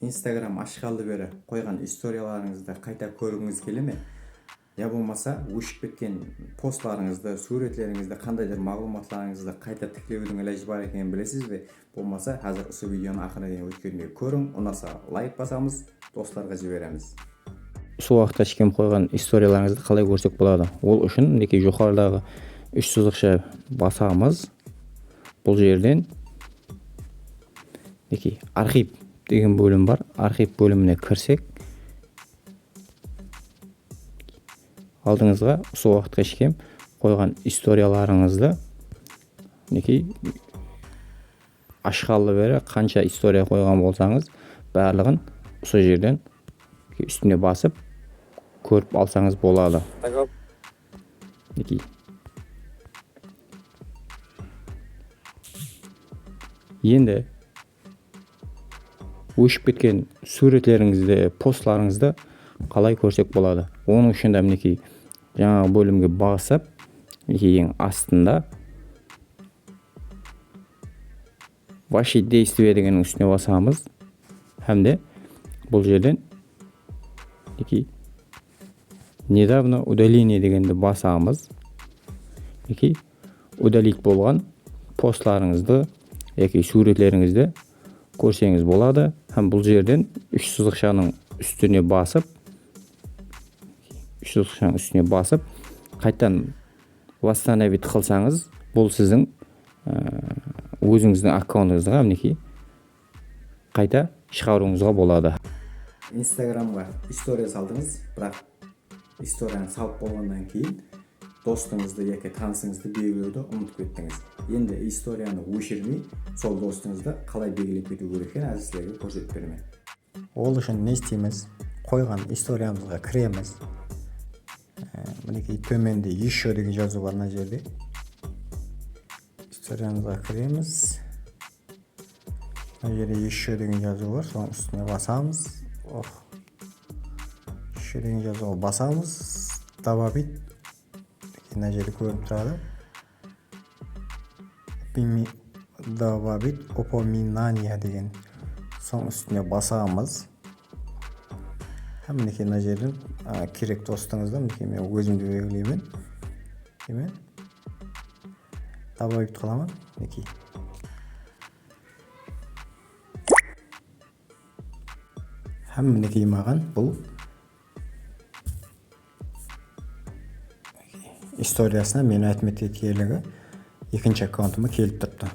инстаграм ашқалы бері қойған историяларыңызды қайта көргіңіз келе ме? Я болмаса өшіп кеткен постларыңызды суретлеріңізді қандайдыр мағлұматларыңызды қайта тіктеудің ілажы бар екенін білесіз бе? Болмаса қазір осы видеоны ақырына дейін өткенде көрің ұнаса лайк басамыз достарға жібереміз. Сол уақытта ешкім қойған историяларыңызды қалай көрсек болады? Ол үшін мінекей жоғарыдағы үш сызықша басамыз. Бұл жерден мінекей архив деген бөлім бар архив бөліміне кірсек алдыңызға сол уақытқа ешкім қойған историяларыңызды мінекей ашқалы бері қанша история қойған болсаңыз барлығын сол жерден үстіне басып көріп алсаңыз болады мінекей енді өшіп кеткен суреттеріңізді постларыңызды қалай көрсек болады? Оның үшін де мінекей жаңағы бөлімге басып ең астында ваши действия дегеннің үстіне басамыз. Де бұл жерден мінекей недавно удаление дегенді басамыз. Мінекей удалить болған постларыңызды яки суретлеріңізді көрсеңіз болады. Һәм бұл жерден үш сызықшаның үстіне басып үш сызықшаның үстіне басып қайтадан восстановить қылсаңыз бұл сіздің ә, өзіңіздің аккаунтыңызға мінекей қайта шығаруыңызға болады. Инстаграмға история салдыңыз бірақ историяны салып болғаннан кейін достыңызды яки танысыңызды белгілеуді ұмытып кеттіңіз енді историяны өшірмей сол достыңызды қалай белгілеп кету керек екенін әзір сіздерге көрсетіп беремін ол үшін не істейміз қойған историямызға кіреміз ә, мінекей төменде еще деген жазу бар мына жерде историямызға кіреміз мына жерде еще деген жазу бар соның үстіне басамыз ох еще деген жазуға басамыз добавить inaĝeri kulturale da var bir opominaniye deyin. Son üstüne basağımız. Hem de ki najerin e, kirek dostunuzdan mı kimi o gözüm düğüylüyümün kimi dava yükt kalamın neki hem de ki bu. Историясына мені отметить етерлігі екінші аккаунтыма келіп тұрыпты